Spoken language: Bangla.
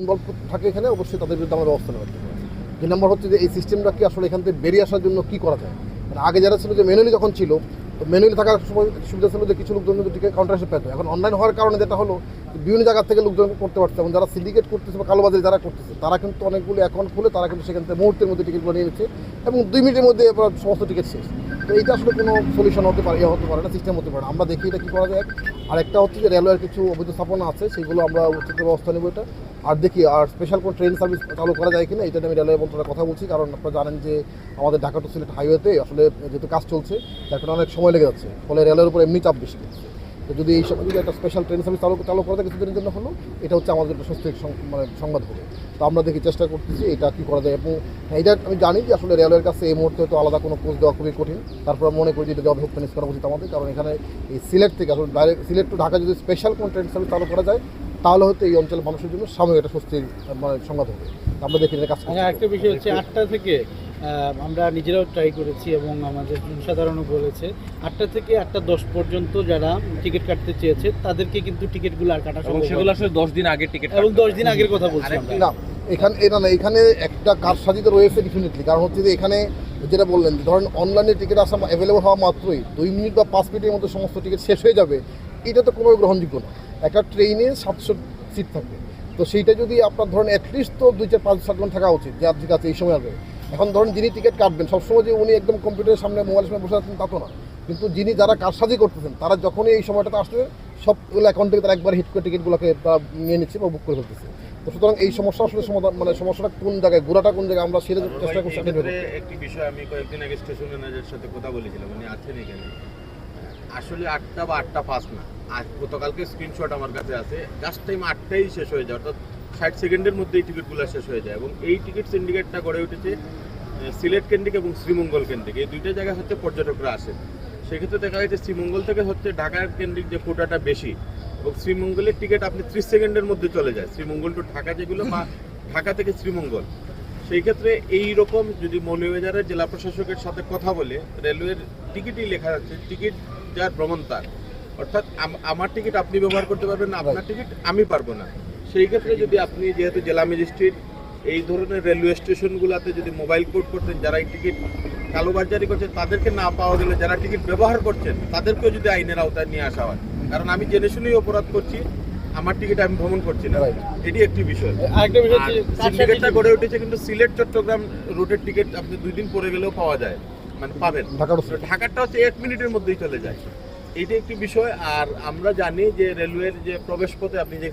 ইনভলভ থাকে এখানে, অবশ্যই তাদের বিরুদ্ধে আমরা ব্যবস্থা নেওয়া দুই নম্বর হচ্ছে যে এই সিস্টেমটাকে আসলে এখান থেকে বেরিয়ে আসার জন্য কী করা যায়? মানে আগে যারা ছিল যে ম্যানুয়ালি যখন ছিল, তো ম্যানুয়ালি থাকার সময় সুবিধা ছিল যে কিছু লোকজন কিন্তু টিকিট কাউন্টার পেত। এখন অনলাইন হওয়ার কারণে যেটা হলো বিভিন্ন জায়গা থেকে লোকজন করতে পারছে। এবং যারা সিন্ডিকেট করতেছে বা কালোবাজারি যারা করতেছে, তারা কিন্তু অনেকগুলো অ্যাকাউন্ট খুলে তারা কিন্তু সেখান থেকে মুহূর্তের মধ্যে টিকিটগুলো নিয়ে নিচ্ছে এবং দুই মিনিটের মধ্যে সমস্ত টিকিট শেষ। তো এইটা আসলে কোনো সলিউশন হতে পারে ইয়ে হতে পারে না সিস্টেম হতে পারে আমরা দেখি এটা কী করা যায়। আর একটা হচ্ছে যে রেলওয়ের কিছু অবৈধ স্থাপনা আছে, সেগুলো আমরা উচিত ব্যবস্থা নেব এটা। আর দেখি, আর স্পেশাল কোনো ট্রেন সার্ভিস চালু করা যায় কিনা, এটা আমি রেলওয়ে মন্ত্রণালয় কথা বলছি, কারণ আপনারা জানেন যে আমাদের ঢাকা টু সিলেট হাইওয়েতে আসলে যেহেতু কাজ চলছে তার অনেক সময় লেগে যাচ্ছে। ফলে রেলের উপর এমনি চাপ বেশি। তো যদি এই সময় যদি একটা স্পেশাল ট্রেন সার্ভিস চালু চালু করা যায় কিছুদিনের জন্য হলো এটা হচ্ছে আমাদের একটা স্বস্তির মানে সংবাদ হবে। তো আমরা দেখি চেষ্টা করতেছি এটা কী করা যায়। এবং হ্যাঁ, এটা আমি জানি যে আসলে রেলওয়ের কাছে এই মুহূর্তে তো আলাদা কোনো কোচ দেওয়া খুবই কঠিন। তারপর মনে করি যে এটা জব হোপেনিস করা উচিত আমাদের। কারণ এখানে এই সিলেট থেকে আসলে ডাইরেক্ট সিলেট টু ঢাকা যদি স্পেশাল কোনো ট্রেন সার্ভিস চালু করা যায় তাহলে হয়তো এই অঞ্চলের মানুষের জন্য সাময়িক একটা স্বস্তির মানে সংবাদ হবে। আমরা দেখি এটা কাজ করছি। আচ্ছা একটা বিষয় হচ্ছে আটটা থেকে আমরা নিজেরাও ট্রাই করেছি এবং আমাদের জনসাধারণও বলেছে। আটটা থেকে আটটা দশ পর্যন্ত যারা টিকিট কাটতে চেয়েছে তাদেরকে কিন্তু টিকিটগুলো আর কাটা সম্ভব সেগুলো আসলে দশ দিন আগে টিকিট এবং দশ দিন আগের কথা বলছি। না এখানে এটা না এখানে একটা কারসাজি তো রয়েছে ডেফিনেটলি কারণ হচ্ছে যে এখানে যেটা বললেন যে ধরেন অনলাইনে টিকিট আসা অ্যাভেলেবল হওয়া মাত্রই দুই মিনিট বা পাঁচ মিনিটের মধ্যে সমস্ত টিকিট শেষ হয়ে যাবে এটা তো কোনো গ্রহণযোগ্য না। একটা ট্রেনে সাতশো সিট থাকবে তো সেইটা যদি আপনার ধরেন অ্যাটলিস্ট তো দুই চার পাঁচ সাতজন থাকা উচিত যে আপনি আছে এই সময় আসবে। এখন ধরুন যিনি টিকিট কাটবেন সবসময় যে উনি একদম কম্পিউটারের সামনে মোবাইলের সামনে বসে আছেন তা তো না। কিন্তু যিনি যারা কারসাজি করতেছেন তারা যখনই এই সময়টাতে আসছে সবগুলো অ্যাকাউন্ট থেকে তারা একবার হিট করে টিকিটগুলোকে তারা নিয়ে নিচ্ছে বা বুক করে ফেলতেছে। তো সুতরাং এই সমস্যা আসলে সমাধান মানে সমস্যাটা কোন জায়গায় গোড়াটা কোন জায়গায় আমরা সেটা চেষ্টা করছি একটি বিষয় আমি কয়েকদিন আগে স্টেশন ম্যানেজারের সাথে কথা বলেছিলাম উনি আছেন এখানে। আসলে আটটা বা আটটা পাঁচ না। আজ গতকালকে স্ক্রিনশট আমার কাছে আছে জাস্ট টাইম আটটাই শেষ হয়ে যায় অর্থাৎ ষাট সেকেন্ডের মধ্যেই টিকিটগুলো শেষ হয়ে যায় এবং এই টিকিট সিন্ডিকেটটা গড়ে উঠেছে সিলেট কেন্দ্রিক এবং শ্রীমঙ্গল কেন্দ্রিক। এই দুইটা জায়গায় হচ্ছে পর্যটকরা আসে। সেক্ষেত্রে দেখা যাচ্ছে শ্রীমঙ্গল থেকে হচ্ছে ঢাকার কেন্দ্রিক যে কোটাটা বেশি এবং শ্রীমঙ্গলের টিকিট আপনি ত্রিশ সেকেন্ডের মধ্যে চলে যায়। শ্রীমঙ্গল টু ঢাকা যেগুলো বা ঢাকা থেকে শ্রীমঙ্গল। সেই ক্ষেত্রে এই রকম যদি মৌলভীবাজারের জেলা প্রশাসকের সাথে কথা বলে রেলওয়ের টিকিটই লেখা যাচ্ছে টিকিট যার ভ্রমণ তার। অর্থাৎ আমার টিকিট আপনি ব্যবহার করতে পারবেন না, আপনার টিকিট আমি পারব না। সেই ক্ষেত্রে যদি আপনি যেহেতু জেলা ম্যাজিস্ট্রেট এই ধরনের রেলওয়ে স্টেশনগুলোতে যদি মোবাইল কোড করতেন যারা এই টিকিট কালোবাজারি করছেন তাদেরকে না পাওয়া গেলে যারা টিকিট ব্যবহার করছেন তাদেরকেও যদি আইনের আওতায় নিয়ে আসা হয়। কারণ আমি জেনে শুনেই অপরাধ করছি আমার টিকিট আমি ভ্রমণ করছি না। এটি একটি বিষয়। আরেকটা বিষয় সিন্ডিকেটটা গড়ে উঠেছে কিন্তু সিলেট চট্টগ্রাম রুটের টিকিট আপনি দুই দিন পরে গেলেও পাওয়া যায় মানে পাবেন। ঢাকার ঢাকারটা হচ্ছে এক মিনিটের মধ্যেই চলে যায়। এইটা একটি বিষয় আর আমরা জানি যে রেলওয়ের যে প্রবেশ পথে আপনি যেখানে